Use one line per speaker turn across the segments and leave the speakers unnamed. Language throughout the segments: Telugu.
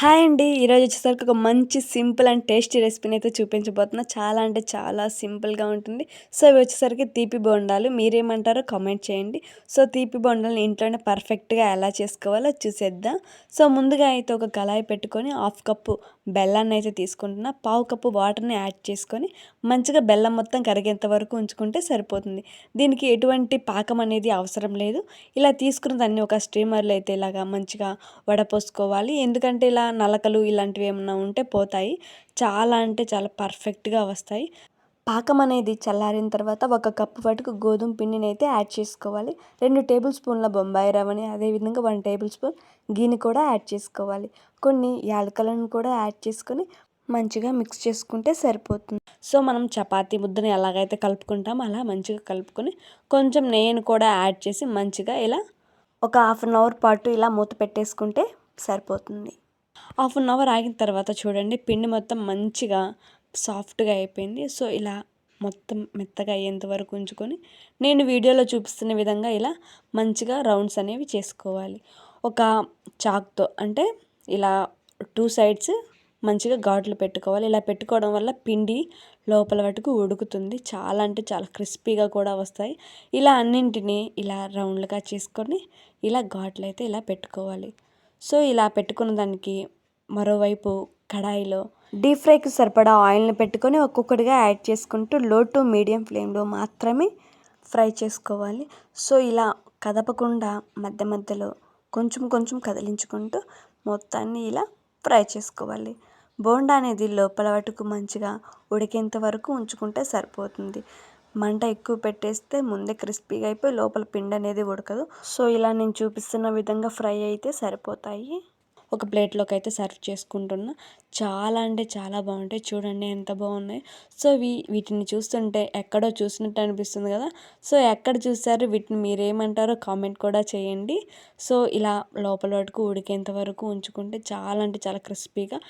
హాయ్ అండి. ఈరోజు వచ్చేసరికి ఒక మంచి సింపుల్ అండ్ టేస్టీ రెసిపీని అయితే చూపించబోతున్నా. చాలా అంటే చాలా సింపుల్గా ఉంటుంది. సో ఇవి వచ్చేసరికి తీపి బొండాలు. మీరేమంటారో కామెంట్ చేయండి. సో తీపి బొండాలను ఇంట్లోనే పర్ఫెక్ట్గా ఎలా చేసుకోవాలో చూసేద్దాం. సో ముందుగా అయితే ఒక కళాయి పెట్టుకొని హాఫ్ కప్పు బెల్లాన్ని అయితే తీసుకుంటున్నా. పావు కప్పు వాటర్ని యాడ్ చేసుకొని మంచిగా బెల్లం మొత్తం కరిగేంత వరకు ఉంచుకుంటే సరిపోతుంది. దీనికి ఎటువంటి పాకం అనేది అవసరం లేదు. ఇలా తీసుకున్న దాన్ని ఒక స్టీమర్లో అయితే ఇలాగా మంచిగా వడపోసుకోవాలి. ఎందుకంటే ఇలా నలకలు ఇలాంటివి ఏమైనా ఉంటే పోతాయి. చాలా అంటే చాలా పర్ఫెక్ట్గా వస్తాయి. పాకం అనేది చల్లారిన తర్వాత ఒక కప్పు వరకు గోధుమ పిండిని అయితే యాడ్ చేసుకోవాలి. రెండు టేబుల్ స్పూన్ల బొంబాయి రవ్వని అదేవిధంగా వన్ టేబుల్ స్పూన్ గీని కూడా యాడ్ చేసుకోవాలి. కొన్ని యాలకలను కూడా యాడ్ చేసుకొని మంచిగా మిక్స్ చేసుకుంటే సరిపోతుంది. సో మనం చపాతీ ముద్దని ఎలాగైతే కలుపుకుంటామో అలా మంచిగా కలుపుకొని కొంచెం నెయ్యిని కూడా యాడ్ చేసి మంచిగా ఇలా ఒక హాఫ్ అన్ అవర్ పాటు ఇలా మూత పెట్టేసుకుంటే సరిపోతుంది. హాఫ్ అన్ అవర్ ఆగిన తర్వాత చూడండి పిండి మొత్తం మంచిగా సాఫ్ట్గా అయిపోయింది. సో ఇలా మొత్తం మెత్తగా అయ్యేంత వరకు ఉంచుకొని నేను వీడియోలో చూపిస్తున్న విధంగా ఇలా మంచిగా రౌండ్స్ అనేవి చేసుకోవాలి. ఒక చాక్తో అంటే ఇలా టూ సైడ్స్ మంచిగా ఘాట్లు పెట్టుకోవాలి. ఇలా పెట్టుకోవడం వల్ల పిండి లోపల వరకు ఉడుకుతుంది. చాలా అంటే చాలా క్రిస్పీగా కూడా వస్తాయి. ఇలా అన్నింటినీ ఇలా రౌండ్లుగా చేసుకొని ఇలా ఘాట్లు అయితే ఇలా పెట్టుకోవాలి. సో ఇలా పెట్టుకున్న దానికి మరోవైపు కడాయిలో డీప్ ఫ్రైకి సరిపడా ఆయిల్ని పెట్టుకొని ఒక్కొక్కటిగా యాడ్ చేసుకుంటూ లో టు మీడియం ఫ్లేమ్లో మాత్రమే ఫ్రై చేసుకోవాలి. సో ఇలా కదపకుండా మధ్య మధ్యలో కొంచెం కొంచెం కదిలించుకుంటూ మొత్తాన్ని ఇలా ఫ్రై చేసుకోవాలి. బోండా అనేది లోపల వటుకు మంచిగా ఉడికేంత వరకు ఉంచుకుంటే సరిపోతుంది. మంట ఎక్కువ పెట్టేస్తే ముందే క్రిస్పీగా అయిపోయి లోపల పిండి అనేది ఉడకదు. సో ఇలా నేను చూపిస్తున్న విధంగా ఫ్రై అయితే సరిపోతాయి. ఒక ప్లేట్లోకి అయితే సర్వ్ చేసుకుంటున్నా. చాలా అంటే చాలా బాగుంటాయి. చూడండి ఎంత బాగున్నాయి. సో వీ వీటిని చూస్తుంటే ఎక్కడో చూసినట్టు అనిపిస్తుంది కదా. సో ఎక్కడ చూసారు? వీటిని మీరేమంటారో కామెంట్ కూడా చేయండి. సో ఇలా లోపల వరకు ఉడికేంత వరకు ఉంచుకుంటే చాలా అంటే చాలా క్రిస్పీగా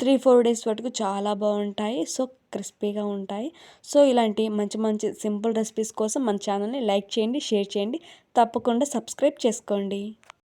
త్రీ ఫోర్ డేస్ వరకు చాలా బాగుంటాయి. సో క్రిస్పీగా ఉంటాయి. సో ఇలాంటి మంచి మంచి సింపుల్ రెసిపీస్ కోసం మన ఛానల్ని లైక్ చేయండి షేర్ చేయండి. తప్పకుండా సబ్స్క్రైబ్ చేసుకోండి.